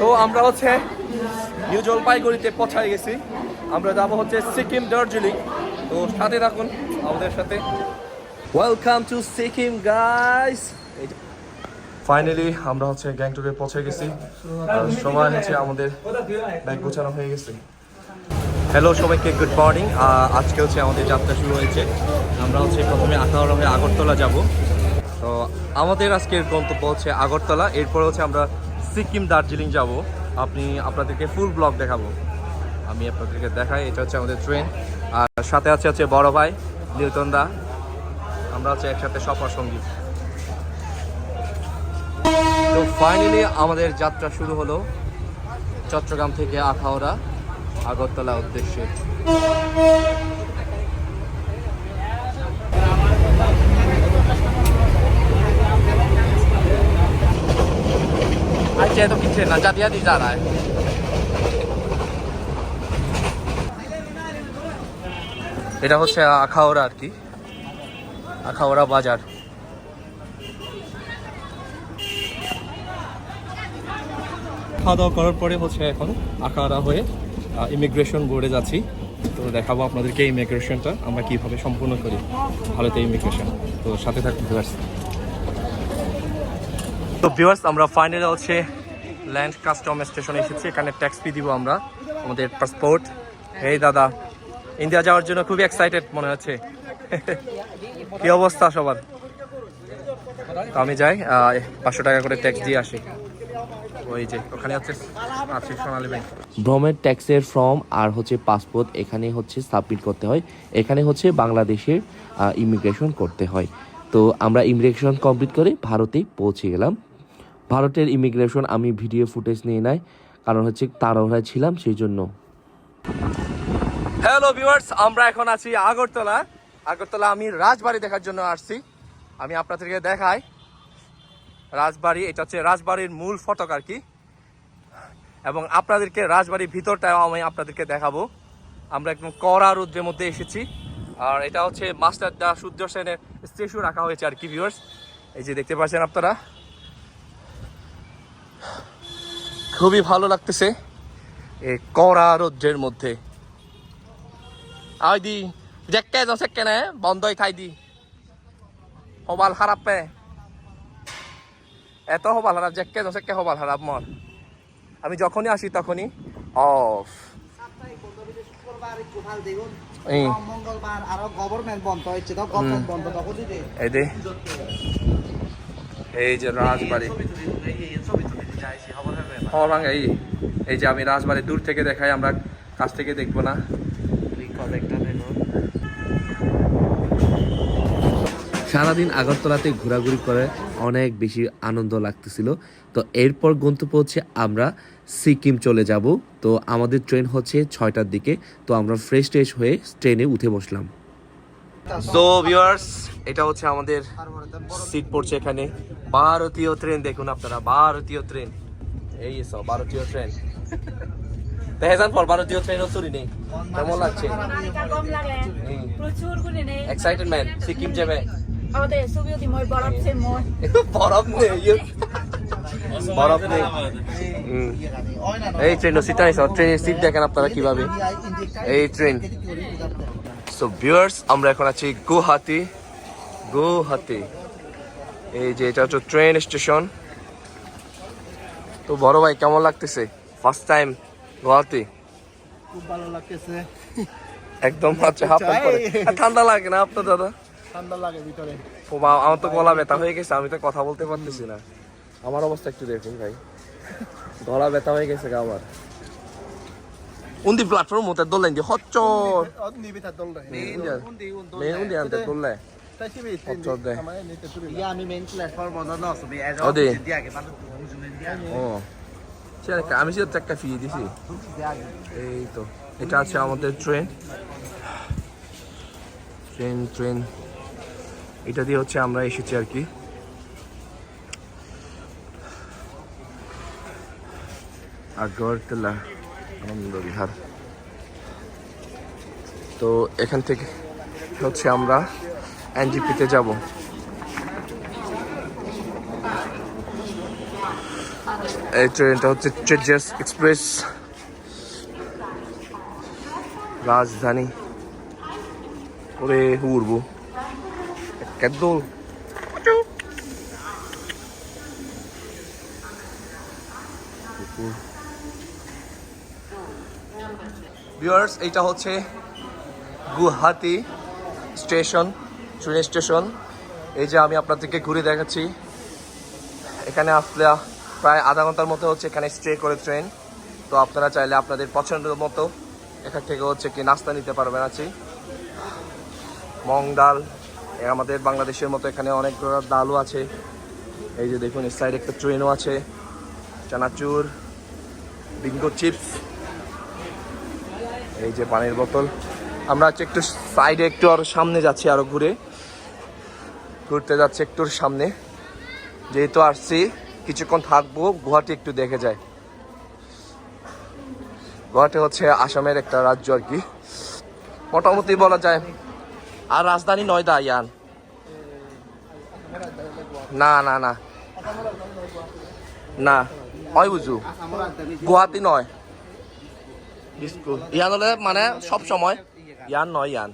তো আমরা হচ্ছে নিউ জলপাইগুড়িতে পৌঁছায় গেছি। আমরা যাব হচ্ছে সিকিম দার্জিলিং। তো সাথে থাকুন আমাদের সাথে। Welcome to Sikkim guys finally আমরা হচ্ছে গ্যাংটকে পৌঁছে গেছি। সময় হচ্ছে আমাদের ব্যাগ গোছানো হয়ে গেছে। হ্যালো সবাইকে গুড মর্নিং আজকে হচ্ছে আমাদের যাত্রা শুরু হয়েছে। আমরা হচ্ছে প্রথমে আঠারো হয়ে আগরতলা যাব। তো আমাদের আজকের গন্তব্য হচ্ছে আগরতলা। এরপর হচ্ছে আমরা সিকিম দার্জিলিং যাব। আপনি আপনাদেরকে ফুল ব্লগ দেখাবো। আমি আপনাদেরকে দেখাই, এটা হচ্ছে আমাদের ট্রেন আর সাথে আছে হচ্ছে বড় ভাই নিউটন দা। আমরা হচ্ছে একসাথে সফর সঙ্গী। তো ফাইনালি আমাদের যাত্রা শুরু হলো চট্টগ্রাম থেকে আখাউড়া, আগরতলা উদ্দেশ্যে। आज तो पीछे ना जाती आती जा रहा है এটা হচ্ছে আখাওড়া আর কি আখাওড়া বাজার খাওয়া দাওয়া করার পরে হচ্ছে এখন আখাওড়া হয়ে ইমিগ্রেশন বোর্ডে যাচ্ছি তো দেখাবো আপনাদেরকে ইমিগ্রেশনটা আমরা কিভাবে সম্পূর্ণ করি ভারতে ইমিগ্রেশন তো সাথে থাকুন ভিউয়ার্স তো ভিউয়ার্স আমরা ফাইনালি হচ্ছে ল্যান্ড কাস্টম স্টেশনে এসেছি। এখানে ট্যাক্স ফি দিব আমরা আমাদের পাসপোর্ট এই দাদা ইন্ডিয়া যাওয়ার জন্য খুবই এক্সাইটেড মনে হচ্ছে। কি অবস্থা সবার? তো আমি যাই পাঁচশো টাকা করে ট্যাক্স দিয়ে আসি। ওই যে, ওখানে আছে সোনালী ব্যাংক ভ্রমের ট্যাক্সের ফর্ম আর হচ্ছে পাসপোর্ট এখানে হচ্ছে সাবমিট করতে হয়। এখানে হচ্ছে বাংলাদেশের ইমিগ্রেশন করতে হয়। তো আমরা ইমিগ্রেশন কমপ্লিট করে ভারতে পৌঁছে গেলাম। ভারতের ইমিগ্রেশন আমি ভিডিও ফুটেজ নিয়ে নাই, কারণ হচ্ছে তাড়াহুড়ায় ছিলাম সেই জন্য হ্যালো ভিউয়ার্স আমরা এখন আছি আগরতলা। আগরতলা আমি রাজবাড়ি দেখার জন্য আসছি। আমি আপনাদেরকে দেখাই। রাজবাড়ি, এটা হচ্ছে রাজবাড়ির মূল ফটক আর কি। এবং আপনাদেরকে রাজবাড়ির ভিতরটাও আমি আপনাদেরকে দেখাবো। আমরা একদম কড়া রুদ্রের মধ্যে এসেছি। আর এটা হচ্ছে মাস্টার দা সূর্য সেনের স্ট্যাচু রাখা হয়েছে আর কি ভিউয়ার্স এই যে দেখতে পাচ্ছেন আপনারা। খুবই ভালো লাগতেছে এই কড়া রোদ্রের মধ্যে। আই দি জেকে যাচ্ছে কেনে বন্ধই খাই দি। সবাল খারাপ পে এত সবাল খারাপ জেকে যাচ্ছে কে সবাল খারাপ মন। আমি যখনই আসি তখনই অফ। এই। যে আরও ভাঙ এই এই যে আমি রাজবাড়ি দূর থেকে দেখাই আমরা কাছ থেকে দেখব না। সারাদিন আগরতলাতে ঘোরাঘুরি করে অনেক বেশি আনন্দ লাগতেছিল। তো এরপর গন্তব্য হচ্ছে আমরা সিকিম চলে যাব। তো আমাদের ট্রেন হচ্ছে ছয়টার দিকে। তো আমরা ফ্রেশ ট্রেশ হয়ে ট্রেনে উঠে বসলাম। সো ভিউয়ার্স এটা হচ্ছে আমাদের সিট পড়ছে এখানে। ভারতীয় ট্রেন দেখুন আপনারা ভারতীয় ট্রেন। এই ভারতীয় ট্রেন দেখেছেন পর ভারতীয় ট্রেন চুরি নেই। কেমন লাগছে? এক্সাইটেডমেন্ট সিকিম যাবে। বরফ নেই ইয়ে। এই ট্রেন দেখেন আপনারা কীভাবে। এই ট্রেন সো আমরা এখন আছি গুয়াহাটি। গুয়াহাটি। এই যে, এটা হচ্ছে ট্রেন স্টেশন তো বড় ভাই কেমন লাগতেছে? First time Guwahati? খুব ভালো লাগতেছে। একদম হচ্ছে হাফ প্যান্ট পরে। ঠান্ডা লাগে না আপনার দাদা? ঠান্ডা লাগে ভিতরে। ও আমার তো গলা ব্যথা হয়ে গেছে আমি তো কথা বলতে পারতেছি না। আমার অবস্থা একটু দেখুন ভাই। গলা ব্যথা হয়ে গেছে আমার। উন্দি প্ল্যাটফর্ম মতে দোলেন যে দল মেন উন্দি আনতে আমি সেটা একটা ফিয়ে দিছি এই তো এটা আছে আমাদের ট্রেন ট্রেন ট্রেন এটা দিয়ে হচ্ছে আমরা এসেছি আর কি আগরতলা আনন্দ বিহার তো এখান থেকে হচ্ছে আমরা এনজিপিতে যাব। এই ট্রেনটা হচ্ছে চেজার্স এক্সপ্রেস। রাজধানী। ওরে, উড়বো। ভিউয়ার্স, এইটা হচ্ছে গুয়াহাটি স্টেশন। ট্রেন স্টেশন এই যে আমি আপনাদেরকে ঘুরে দেখাচ্ছি। এখানে আসলে প্রায় আধা ঘণ্টার মতো হচ্ছে এখানে স্টে করে ট্রেন তো আপনারা চাইলে আপনাদের পছন্দের মতো এখান থেকে হচ্ছে কি নাস্তা নিতে পারবেন আছি। মং ডাল আমাদের বাংলাদেশের মতো এখানে অনেক ডালও আছে। এই যে দেখুন, এই সাইড একটা ট্রেনও আছে। চানাচুর বিঙ্গো চিপস এই যে পানির বোতল। আমরা হচ্ছে একটু সাইডে একটু আরও সামনে যাচ্ছি আরও ঘুরে। ঘুরতে যাচ্ছে একটু সামনে। যেহেতু আসছি, কিছুক্ষণ থাকব, গুয়াহাটি একটু দেখে যায় গুয়াহাটি হচ্ছে আসামের একটা রাজ্য আর কি। মোটামুটি বলা যায়, আর রাজধানী নয়দা, ইয়ান। না না না। না হয় বুঝু গুয়াহাটি নয়। ইয়ান হলে মানে সব সময়। ইয়ান নয়, ইয়ান।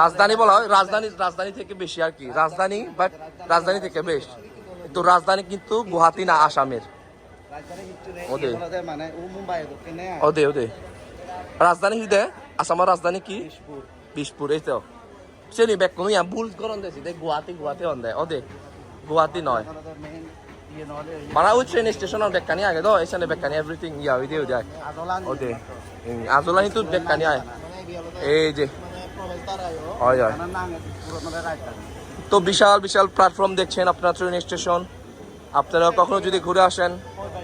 রাজধানী বলা হয় রাজধানী রাজধানী থেকে বেশি আর কি। রাজধানী বাট রাজধানী থেকে বেশ। তো রাজধানী কিন্তু গুয়াহাটি না আসামের। ওদে। ওদে ওদে। রাজধানী হৃদে আসামের রাজধানী কি? বিশপুর এই তো। চিনি বেক কোনো ইয়ান ভুল করন দেছি দে গুয়াহাটি গুয়াহাটি হন দে। ওদে গুয়াহাটি নয়। মানে ওই ট্রেন স্টেশনের বেকানি আগে তো এখানে বেকানি এভরিথিং ইয়া ওই দিয়ে যায় আজলা ওদে। আজলানি তো বেকানি আয় এই যে হয় হয়। তো বিশাল বিশাল প্ল্যাটফর্ম দেখছেন আপনার ট্রেন স্টেশন আপনারা কখনো যদি ঘুরে আসেন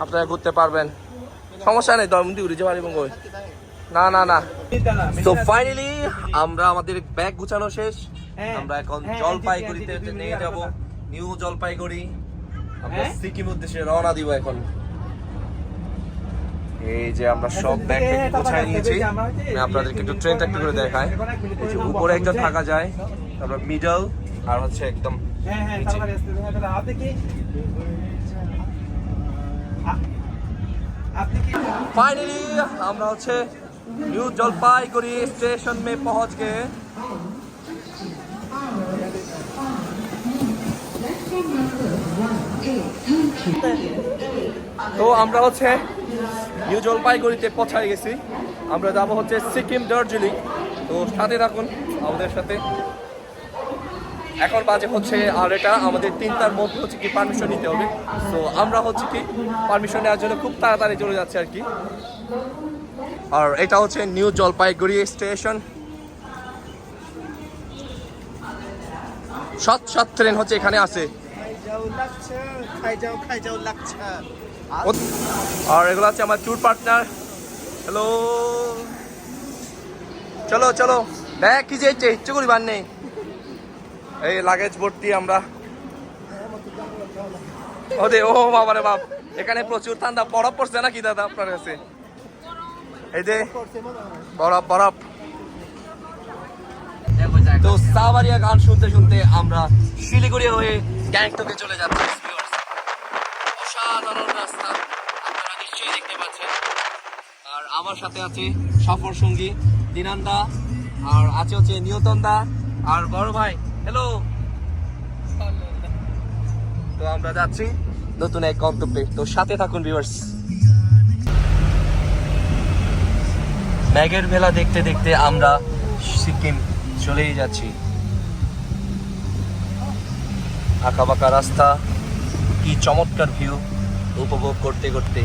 আপনারা ঘুরতে পারবেন। সমস্যা নেই দরমন্দি উড়ে যাবার এবং না না না। তো ফাইনালি আমরা আমাদের ব্যাগ গুছানো শেষ। আমরা এখন জলপাইগুড়িতে নিয়ে যাব নিউ জলপাইগুড়ি। আমরা সিকিম উদ্দেশ্যে রওনা দিব এখন। এই যে আমরা সব ব্যাগ গোছায় নিয়েছি। আপনাদেরকে একটু ট্রেনটা একটু করে দেখায় এই যে উপরে একটা থাকা যায় তারপর মিডল আর হচ্ছে একদম ফাইনালি আমরা হচ্ছে নিউ জলপাইগুড়ি স্টেশন মে পৌঁছ গে তো আমরা হচ্ছে নিউ জলপাইগুড়িতে পৌঁছায় গেছি। আমরা যাব হচ্ছে সিকিম দার্জিলিং। তো সাথে থাকুন আমাদের সাথে। এখন বাজে হচ্ছে আর এটা আমাদের তিনটার মধ্যে হচ্ছে কি পারমিশন নিতে হবে। তো আমরা হচ্ছে কি পারমিশন নেওয়ার জন্য খুব তাড়াতাড়ি চলে যাচ্ছে আর কি। আর এটা হচ্ছে নিউ জলপাইগুড়ি স্টেশন। সৎ সৎ ট্রেন হচ্ছে এখানে আছে। খাইজাও লাগছে খাইজাও খাইজাও লাগছে। আর এগুলো হচ্ছে আমার ট্যুর পার্টনার হ্যালো চলো চলো। দেখ কি যে ইচ্ছে করিবার নেই এই লাগেজ ভর্তি আমরা। ওদে ও বাবা রে বাপ। এখানে প্রচুর ঠান্ডা, বরফ পড়ছে নাকি দাদা আপনার কাছে? এই যে, বরফ বরফ। তো সাবারিয়া গান শুনতে শুনতে আমরা শিলিগুড়ি হয়ে গ্যাংটকে চলে যাচ্ছি। অসাধারণ রাস্তা আপনারা নিশ্চয়ই দেখতে পাচ্ছেন আর আমার সাথে আছে সফর সঙ্গী দিনান্দা, আর আছে হচ্ছে নিয়তন দা আর বড় ভাই হ্যালো তো আমরা যাচ্ছি নতুন এক গন্তব্যে। তো সাথে থাকুন ভিউয়ার্স ম্যাগের মেলা দেখতে দেখতে আমরা সিকিম চলেই যাচ্ছি। আঁকা বাঁকা রাস্তা, কি চমৎকার ভিউ উপভোগ করতে করতে।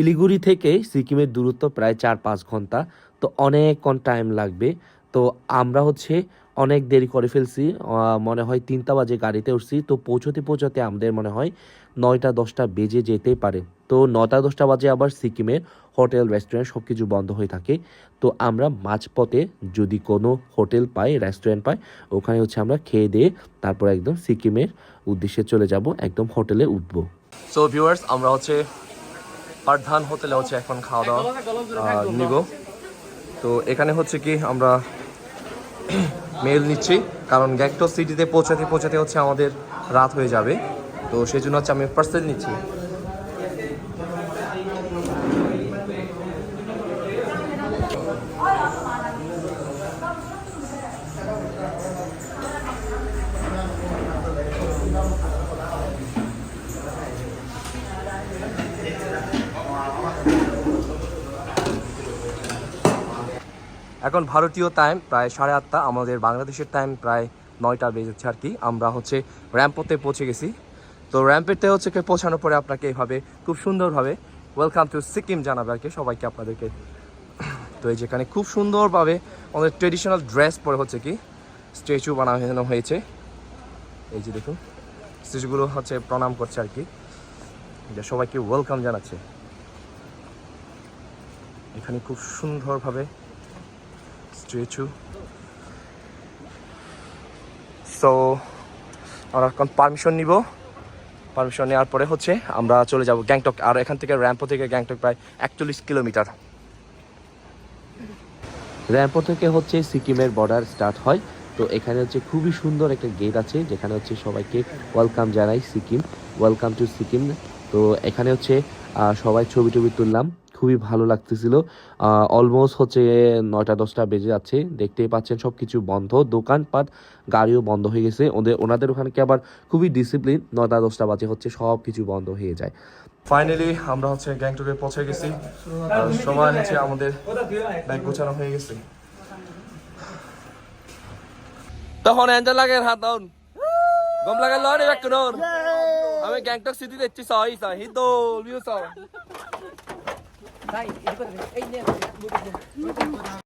শিলিগুড়ি থেকে সিকিমের দূরত্ব প্রায় চার পাঁচ ঘণ্টা, তো অনেকক্ষণ টাইম লাগবে। তো আমরা হচ্ছে অনেক দেরি করে ফেলছি মনে হয় তিনটা বাজে গাড়িতে উঠছি, তো পৌঁছতে পৌঁছতে আমাদের মনে হয় নয়টা দশটা বেজে যেতেই পারে। তো নটা দশটা বাজে আবার সিকিমের হোটেল রেস্টুরেন্ট সব কিছু বন্ধ হয়ে থাকে। তো আমরা মাঝপথে যদি কোনো হোটেল পাই রেস্টুরেন্ট পাই, ওখানে হচ্ছে আমরা খেয়ে দিয়ে তারপর একদম সিকিমের উদ্দেশ্যে চলে যাব, একদম হোটেলে উঠবো। সো ভিউয়ার্স আমরা হচ্ছে পারধান হোটেলে হচ্ছে এখন খাওয়া দাওয়া। নিব। তো এখানে হচ্ছে কি আমরা মেল নিচ্ছি, কারণ গ্যাংটক সিটিতে পৌঁছাতে পৌঁছাতে হচ্ছে আমাদের রাত হয়ে যাবে। তো সেই জন্য হচ্ছে আমি পার্সেল নিচ্ছি। এখন ভারতীয় টাইম প্রায় সাড়ে আটটা, আমাদের বাংলাদেশের টাইম প্রায় নয়টা বেজেছে আর কি আমরা হচ্ছে র্যাম্পোতে পৌঁছে গেছি। তো র্যাম্পেতে হচ্ছে পৌঁছানোর পরে আপনাকে এইভাবে খুব সুন্দরভাবে ওয়েলকাম টু সিকিম জানাবে আর কি সবাইকে আপনাদেরকে। তো এই যেখানে খুব সুন্দরভাবে আমাদের ট্রেডিশনাল ড্রেস পরে হচ্ছে কি স্ট্যাচু বানানো হয়েছে। এই যে দেখুন স্ট্যাচুগুলো হচ্ছে প্রণাম করছে আর কি যে সবাইকে ওয়েলকাম জানাচ্ছে। এখানে খুব সুন্দরভাবে স্ট্যাচু সো আমরা এখন পারমিশন নিব। পারমিশন নেওয়ার পরে হচ্ছে আমরা চলে যাব গ্যাংটক আর এখান থেকে র্যাম্পো থেকে গ্যাংটক প্রায় একচল্লিশ কিলোমিটার। র্যাম্পো থেকে হচ্ছে সিকিমের বর্ডার স্টার্ট হয়। তো এখানে হচ্ছে খুবই সুন্দর একটা গেট আছে, যেখানে হচ্ছে সবাইকে ওয়েলকাম জানাই সিকিম। Welcome to Sikkim. তো এখানে হচ্ছে সবাই ছবি টবি তুললাম। খুবই ভালো লাগতেছিল। অলমোস্ট হচ্ছে নয়টা দশটা বেজে যাচ্ছে। দেখতেই পাচ্ছেন সব কিছু বন্ধ। দোকানপাট গাড়িও বন্ধ হয়ে গেছে। ওদের ওনাদের ওখানে কি আবার খুবই ডিসিপ্লিন নয়টা দশটা বাজে হচ্ছে সব কিছু বন্ধ হয়ে যায়। ফাইনালি আমরা হচ্ছে গ্যাংটকে পৌঁছে গেছি। সময় হচ্ছে আমাদের ব্যাগ গোছানো হয়ে গেছে। তখন এনজয় লাগে হাত দাউন গম লাগে লড়ে আমি গ্যাংটক সিটি দেখছি সহি সহি তো ভিউ সহ